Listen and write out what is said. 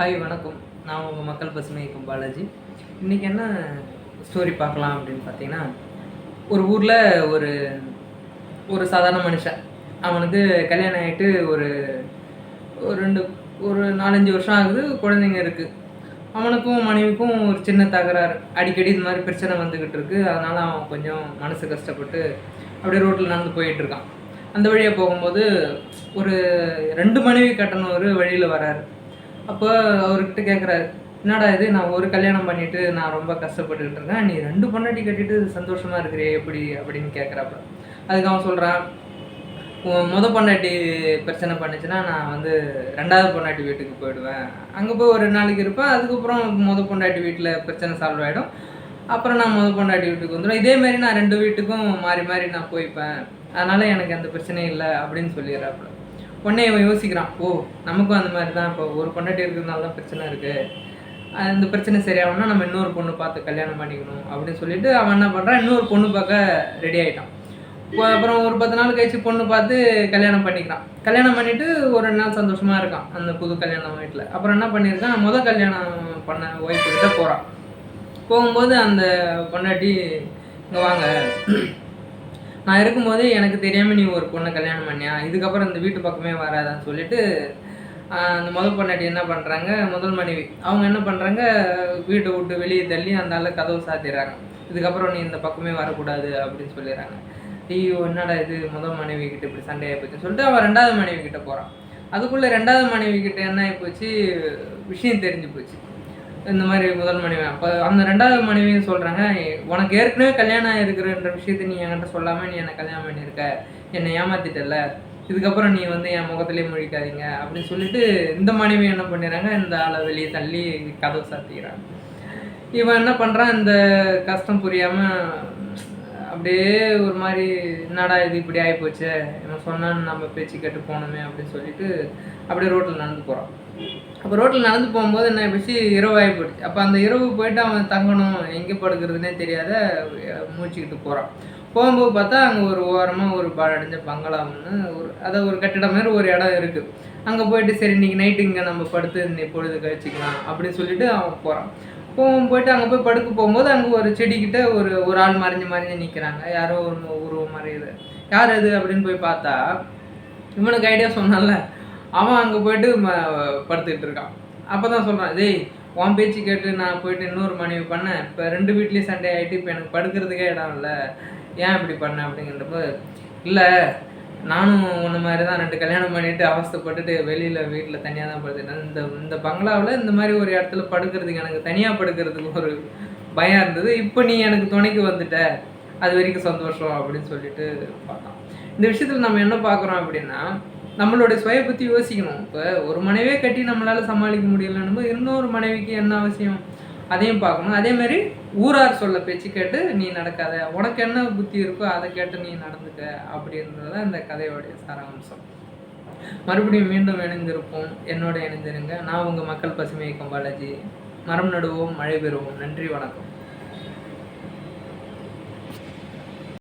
Hi வணக்கம். நான் உங்கள் மக்கள் பசுமை இயக்கம் பாலாஜி. இன்றைக்கி என்ன ஸ்டோரி பார்க்கலாம் அப்படின்னு பார்த்தீங்கன்னா ஒரு ஊரில் ஒரு ஒரு சாதாரண மனுஷன். அவனுக்கு கல்யாணம் ஆகிட்டு ஒரு ஒரு ரெண்டு ஒரு நாலஞ்சு வருஷம் ஆகுது குழந்தைங்க இருக்குது அவனுக்கும் மனைவிக்கும் ஒரு சின்ன தகராறு. அடிக்கடி இது மாதிரி பிரச்சனை வந்துக்கிட்டு இருக்கு. அதனால் அவன் கொஞ்சம் மனசு கஷ்டப்பட்டு அப்படியே ரோட்டில் நடந்து போயிட்டுருக்கான் அந்த வழியாக போகும்போது ஒரு ரெண்டு மனைவி கட்டணம் ஒரு வழியில் வராரு. அப்போ அவர்கிட்ட கேட்குறாரு என்னடா இது? நான் ஒரு கல்யாணம் பண்ணிட்டு நான் ரொம்ப கஷ்டப்பட்டுக்கிட்டு இருக்கேன். நீ ரெண்டு பொண்டாட்டி கட்டிட்டு சந்தோஷமா இருக்கிறியே எப்படி? அப்படின்னு கேட்குறாப்புல அதுக்கு அவன் சொல்கிறான் முத பொண்டாட்டி பிரச்சனை பண்ணுச்சுன்னா நான் வந்து ரெண்டாவது பொண்டாட்டி வீட்டுக்கு போயிடுவேன். அங்கே போய் ஒரு நாளைக்கு இருப்பேன் அதுக்கப்புறம் முத பொண்டாட்டி வீட்டில் பிரச்சனை சால்வ் ஆகிடும் அப்புறம் நான் முத பொண்டாட்டி வீட்டுக்கு வந்துடும் இதேமாரி நான் ரெண்டு வீட்டுக்கும் மாறி மாறி நான் போய்ப்பேன். அதனால் எனக்கு எந்த பிரச்சனையும் இல்லை அப்படின்னு சொல்லிடுறாப்புல. உடனே இவன் யோசிக்கிறான் ஓ நமக்கும் அந்த மாதிரி தான் இப்போ ஒரு பொண்டாட்டி இருக்கிறதுனால தான் பிரச்சனை இருக்குது அந்த பிரச்சனை சரியாகணும்னா நம்ம இன்னொரு பொண்ணு பார்த்து கல்யாணம் பண்ணிக்கணும் அப்படின்னு சொல்லிட்டு அவன் என்ன பண்ணுறான் இன்னொரு பொண்ணு பார்க்க ரெடி ஆகிட்டான் அப்புறம் ஒரு பத்து நாள் கழிச்சு பொண்ணு பார்த்து கல்யாணம் பண்ணிக்கிறான். கல்யாணம் பண்ணிட்டு ஒரு ரெண்டு நாள் சந்தோஷமாக இருக்கான் அந்த புது கல்யாணம் வீட்டில் அப்புறம் என்ன பண்ணியிருக்கான் முதல் கல்யாணம் பண்ண ஒய்ஃபு கிட்ட போகிறான் போகும்போது அந்த பொண்டாட்டி இங்கே வாங்க. நான் இருக்கும்போது எனக்கு தெரியாமல் நீ ஒரு பொண்ணை கல்யாணம் பண்ணியா? இதுக்கப்புறம் இந்த வீட்டு பக்கமே வராதான்னு சொல்லிட்டு அந்த முதல் பொண்ணாட்டி என்ன பண்ணுறாங்க முதல் மனைவி. அவங்க என்ன பண்ணுறாங்க வீட்டை விட்டு வெளியே தள்ளி அந்த ஆள் கதவு சாத்திடுறாங்க. இதுக்கப்புறம் நீ இந்த பக்கமே வரக்கூடாது அப்படின்னு சொல்லிடுறாங்க. ஐயோ என்னடா இது? முதல் மனைவி கிட்ட இப்படி சண்டையாக போச்சுன்னு சொல்லிட்டு அவன் ரெண்டாவது மனைவி கிட்ட போகிறான் அதுக்குள்ளே ரெண்டாவது மனைவி கிட்ட என்ன ஆகி போச்சு? விஷயம் தெரிஞ்சு போச்சு. இந்த மாதிரி முதல் மனைவி. அப்போ அந்த ரெண்டாவது மனைவியும் சொல்கிறாங்க உனக்கு ஏற்கனவே கல்யாணம் இருக்கிறன்ற விஷயத்தை நீ என்கிட்ட சொல்லாமல் நீ என்னை கல்யாணம் பண்ணியிருக்க. என்னை ஏமாத்திட்டல இதுக்கப்புறம் நீ வந்து என் முகத்திலே முழிக்காதீங்க. அப்படின்னு சொல்லிட்டு இந்த மனைவி என்ன பண்ணிடுறாங்க இந்த ஆளை வெளியே தள்ளி கதவு சாத்திக்கிறாங்க. இவன் என்ன பண்ணுறான் இந்த கஷ்டம் புரியாமல் அப்படியே ஒரு மாதிரி என்னடா இது இப்படி ஆகிப்போச்சு இவன் சொன்னான்னு நம்ம பேச்சு கேட்டு போகணுமே அப்படின்னு சொல்லிட்டு அப்படியே ரோட்டில் நடந்து போகிறான் அப்போ ரோட்டில் நடந்து போகும்போது என்ன ஆயிடுச்சு இரவு ஆகி போயிடுச்சு. அப்போ அந்த இரவு போயிட்டு அவன் தங்கணும் எங்கே படுக்கிறதுனே தெரியாத மூச்சுக்கிட்டு போகிறான் போகும்போது பார்த்தா அங்கே ஒரு ஓரமாக ஒரு பாழடைஞ்ச பங்களாம்னு ஒரு அதை ஒரு கட்டிடம் மாதிரி ஒரு இடம் இருக்குது அங்கே போயிட்டு சரி இன்னைக்கு நைட்டு இங்கே நம்ம படுத்து இன்னைக்கு பொழுது கழிச்சிக்கலாம் அப்படின்னு சொல்லிட்டு அவன் போகிறான் போகும் போயிட்டு அங்கே போய் படுக்க போகும்போது அங்கே ஒரு செடிக்கிட்ட ஒரு ஒரு ஆள் மறைஞ்சு மறைஞ்சு நிற்கிறாங்க யாரோ ஒரு உருவம் மறையுது யார் அது? அப்படின்னு போய் பார்த்தா இவனுக்கு ஐடியா சொன்னான்ல அவன் அங்கே போயிட்டு ம படுத்துக்கிட்டு இருக்கான். அப்போ தான் சொல்கிறான் டேய் உன் பேச்சு கேட்டு நான் போயிட்டு இன்னொரு மனைவி பண்ணேன். இப்போ ரெண்டு வீட்லேயும் சண்டே ஆகிட்டு இப்போ எனக்கு படுக்கிறதுக்கே இடம் இல்லை. ஏன் இப்படி பண்ணேன் அப்படிங்கிறப்போ இல்லை நானும் உன்ன மாதிரி தான் ரெண்டு கல்யாணம் பண்ணிட்டு அவஸ்தைப்பட்டுட்டு வெளியில் வீட்டில் தனியாக தான் படுத்துட்டேன் இந்த இந்த பங்களாவில் இந்த மாதிரி ஒரு இடத்துல படுக்கிறதுக்கு எனக்கு தனியாக படுக்கிறதுக்கு ஒரு பயம் இருந்தது. இப்போ நீ எனக்கு துணைக்கு வந்துட்ட. அது வரைக்கும் சந்தோஷம் அப்படின்னு சொல்லிட்டு பார்த்தான். இந்த விஷயத்தில் நம்ம என்ன பார்க்குறோம் அப்படின்னா நம்மளுடைய சுய பற்றி யோசிக்கணும். இப்போ ஒரு மனைவியே கட்டி நம்மளால் சமாளிக்க முடியலன்னு இன்னொரு மனைவிக்கு என்ன அவசியம்? அதையும் பார்க்கணும். அதே மாதிரி ஊரார் சொல்ல பேச்சு கேட்டு நீ நடக்காத. உனக்கு என்ன புத்தி இருக்கோ அதை கேட்டு நீ நடந்துக்க. அப்படின்றது தான் இந்த கதையோடைய சாராம்சம். மறுபடியும் மீண்டும் இணைந்திருப்போம். என்னோட இணைந்திருங்க. நான் உங்கள் மக்கள் பசுமை இயக்கம் பாலாஜி. மரம் நடுவோம் மழை பெறுவோம். நன்றி வணக்கம்.